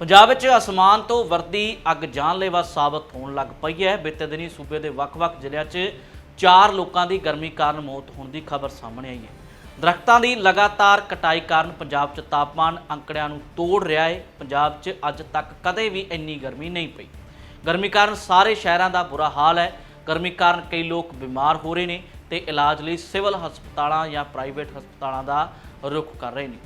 ਪੰਜਾਬ ਵਿੱਚ ਅਸਮਾਨ ਤੋਂ ਵਰਦੀ ਅੱਗ ਜਾਨਲੇਵਾ ਸਾਬਤ ਹੋਣ ਲੱਗ ਪਈ ਹੈ। ਬੀਤੇ ਦਿਨੀ ਸੂਬੇ ਦੇ ਵੱਖ-ਵੱਖ ਜ਼ਿਲ੍ਹਿਆਂ 'ਚ ਚਾਰ ਲੋਕਾਂ ਦੀ ਗਰਮੀ ਕਾਰਨ ਮੌਤ ਹੋਣ ਦੀ ਖਬਰ ਸਾਹਮਣੇ ਆਈ ਹੈ। ਦਰਖਤਾਂ ਦੀ ਲਗਾਤਾਰ ਕਟਾਈ ਕਾਰਨ ਪੰਜਾਬ 'ਚ ਤਾਪਮਾਨ ਅੰਕੜਿਆਂ ਨੂੰ ਤੋੜ ਰਿਹਾ ਹੈ। ਪੰਜਾਬ 'ਚ ਅੱਜ ਤੱਕ ਕਦੇ ਵੀ ਇੰਨੀ ਗਰਮੀ ਨਹੀਂ ਪਈ। ਗਰਮੀ ਕਾਰਨ ਸਾਰੇ ਸ਼ਹਿਰਾਂ ਦਾ ਬੁਰਾ ਹਾਲ ਹੈ। ਗਰਮੀ ਕਾਰਨ ਕਈ ਲੋਕ ਬਿਮਾਰ ਹੋ ਰਹੇ ਨੇ ਤੇ ਇਲਾਜ ਲਈ ਸਿਵਲ ਹਸਪਤਾਲਾਂ ਜਾਂ ਪ੍ਰਾਈਵੇਟ ਹਸਪਤਾਲਾਂ ਦਾ ਰੁਖ ਕਰ ਰਹੇ ਨੇ।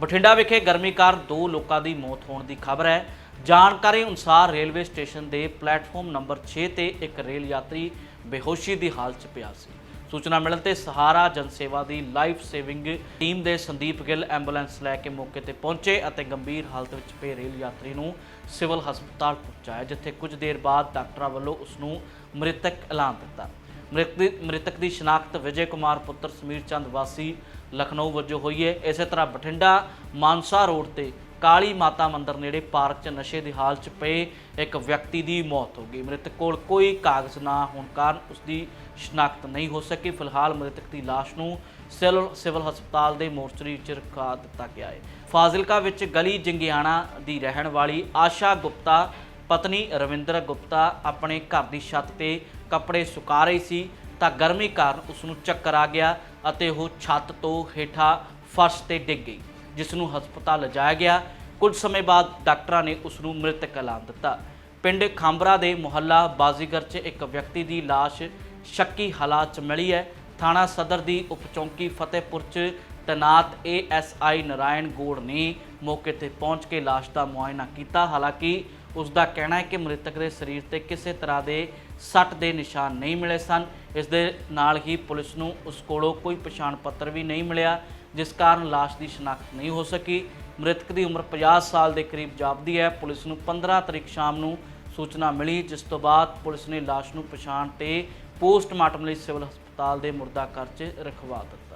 ਬਠਿੰਡਾ ਵਿਖੇ ਗਰਮੀ ਕਾਰਨ ਦੋ ਲੋਕਾਂ ਦੀ ਮੌਤ ਹੋਣ ਦੀ ਖਬਰ ਹੈ। ਜਾਣਕਾਰੀ ਅਨੁਸਾਰ ਰੇਲਵੇ ਸਟੇਸ਼ਨ ਦੇ ਪਲੇਟਫਾਰਮ ਨੰਬਰ 6 ਤੇ ਇੱਕ ਰੇਲ ਯਾਤਰੀ ਬੇਹੋਸ਼ੀ ਦੀ ਹਾਲਤ 'ਚ ਪਿਆ ਸੀ। ਸੂਚਨਾ ਮਿਲਣ ਤੇ ਸਹਾਰਾ ਜਨਸੇਵਾ ਦੀ ਲਾਈਫ ਸੇਵਿੰਗ ਟੀਮ ਦੇ ਸੰਦੀਪ ਗਿੱਲ ਐਂਬੂਲੈਂਸ ਲੈ ਕੇ ਮੌਕੇ ਤੇ ਪਹੁੰਚੇ ਅਤੇ ਗੰਭੀਰ ਹਾਲਤ ਵਿੱਚ ਪਏ ਰੇਲ ਯਾਤਰੀ ਨੂੰ ਸਿਵਲ ਹਸਪਤਾਲ ਪਹੁੰਚਾਇਆ, ਜਿੱਥੇ ਕੁਝ ਦੇਰ ਬਾਅਦ ਡਾਕਟਰਾਂ ਵੱਲੋਂ ਉਸ ਨੂੰ ਮ੍ਰਿਤਕ ਐਲਾਨ ਦਿੱਤਾ। ਮ੍ਰਿਤਕ ਦੀ ਮ੍ਰਿਤਕ ਦੀ ਸ਼ਨਾਖਤ ਵਿਜੇ ਕੁਮਾਰ ਪੁੱਤਰ ਸਮੀਰ ਚੰਦ ਵਾਸੀ ਲਖਨਊ ਵਜੋਂ ਹੋਈ ਹੈ। ਇਸੇ ਤਰ੍ਹਾਂ ਬਠਿੰਡਾ ਮਾਨਸਾ ਰੋਡ ਤੇ ਕਾਲੀ ਮਾਤਾ ਮੰਦਿਰ ਨੇੜੇ ਪਾਰਕ 'ਚ ਨਸ਼ੇ ਦੀ ਹਾਲਤ 'ਚ ਪਏ ਇੱਕ ਵਿਅਕਤੀ ਦੀ ਮੌਤ ਹੋ ਗਈ। ਮ੍ਰਿਤਕ ਕੋਲ ਕੋਈ ਕਾਗਜ਼ ਨਾ ਹੋਣ ਕਾਰਨ ਉਸ ਦੀ ਸ਼ਨਾਖਤ ਨਹੀਂ ਹੋ ਸਕੀ। ਫਿਲਹਾਲ ਮ੍ਰਿਤਕ ਦੀ ਲਾਸ਼ ਨੂੰ ਸਿਵਲ ਸਿਵਲ ਹਸਪਤਾਲ ਦੇ ਮੋਰਚਰੀ 'ਚ ਰਖਾ ਦਿੱਤਾ ਗਿਆ ਹੈ। ਫਾਜ਼ਿਲਕਾ ਵਿੱਚ ਗਲੀ ਜੰਗਿਆਣਾ ਦੀ ਰਹਿਣ ਵਾਲੀ ਆਸ਼ਾ ਗੁਪਤਾ, ਪਤਨੀ ਰਵਿੰਦਰ ਗੁਪਤਾ ਆਪਣੇ ਘਰ ਦੀ ਛੱਤ ਤੇ ਕੱਪੜੇ ਸੁਕਾ ਰਹੀ ਸੀ ਤਾਂ ਗਰਮੀ ਕਾਰਨ ਉਸ ਨੂੰ ਚੱਕਰ ਆ ਗਿਆ ਅਤੇ ਉਹ ਛੱਤ ਤੋਂ ਹੇਠਾਂ ਫਰਸ਼ ਤੇ ਡਿੱਗ ਗਈ ਜਿਸ ਨੂੰ ਹਸਪਤਾਲ ਲਿਜਾਇਆ ਗਿਆ। ਕੁਝ ਸਮੇਂ ਬਾਅਦ ਡਾਕਟਰਾਂ ਨੇ ਉਸ ਨੂੰ ਮ੍ਰਿਤਕ ਐਲਾਨ ਦਿੱਤਾ। ਪਿੰਡ ਖਾਂਬਰਾ ਦੇ ਮੁਹੱਲਾ ਬਾਜ਼ੀਗਰ 'ਚ ਇੱਕ ਵਿਅਕਤੀ ਦੀ ਲਾਸ਼ ਸ਼ੱਕੀ ਹਾਲਾਤ 'ਚ ਮਿਲੀ ਹੈ। ਥਾਣਾ ਸਦਰ ਦੀ ਉਪਚੌਂਕੀ ਫਤਿਹਪੁਰ 'ਚ ਤੈਨਾਤ ਏਐਸਆਈ ਨਰਾਇਣ ਗੋੜ ਨੇ ਮੌਕੇ ਤੇ ਪਹੁੰਚ ਕੇ ਲਾਸ਼ ਦਾ ਮੁਆਇਨਾ ਕੀਤਾ। ਹਾਲਾਂਕਿ ਉਸ ਦਾ ਕਹਿਣਾ ਹੈ ਕਿ ਮ੍ਰਿਤਕ ਦੇ ਸਰੀਰ ਤੇ ਕਿਸੇ ਤਰ੍ਹਾਂ ਦੇ ਸੱਟ ਦੇ ਨਿਸ਼ਾਨ ਨਹੀਂ ਮਿਲੇ ਸਨ। ਇਸ ਦੇ ਨਾਲ ਹੀ ਪੁਲਿਸ ਨੂੰ ਉਸ ਕੋਲੋਂ ਕੋਈ ਪਛਾਣ ਪੱਤਰ ਵੀ ਨਹੀਂ ਮਿਲਿਆ, ਜਿਸ ਕਾਰਨ ਲਾਸ਼ ਦੀ ਸ਼ਨਾਖਤ ਨਹੀਂ ਹੋ ਸਕੀ। ਮ੍ਰਿਤਕ ਦੀ ਉਮਰ 50 ਸਾਲ ਦੇ ਕਰੀਬ ਜਾਪਦੀ ਹੈ। ਪੁਲਿਸ ਨੂੰ 15 ਤਰੀਕ ਸ਼ਾਮ ਨੂੰ ਸੂਚਨਾ ਮਿਲੀ, ਜਿਸ ਤੋਂ ਬਾਅਦ ਪੁਲਿਸ ਨੇ ਲਾਸ਼ ਨੂੰ ਪਛਾਣ ਤੇ ਪੋਸਟਮਾਰਟਮ ਲਈ ਸਿਵਲ ਹਸਪਤਾਲ ਦੇ ਮੁਰਦਾ ਘਰ 'ਚ ਰਖਵਾ ਦਿੱਤਾ।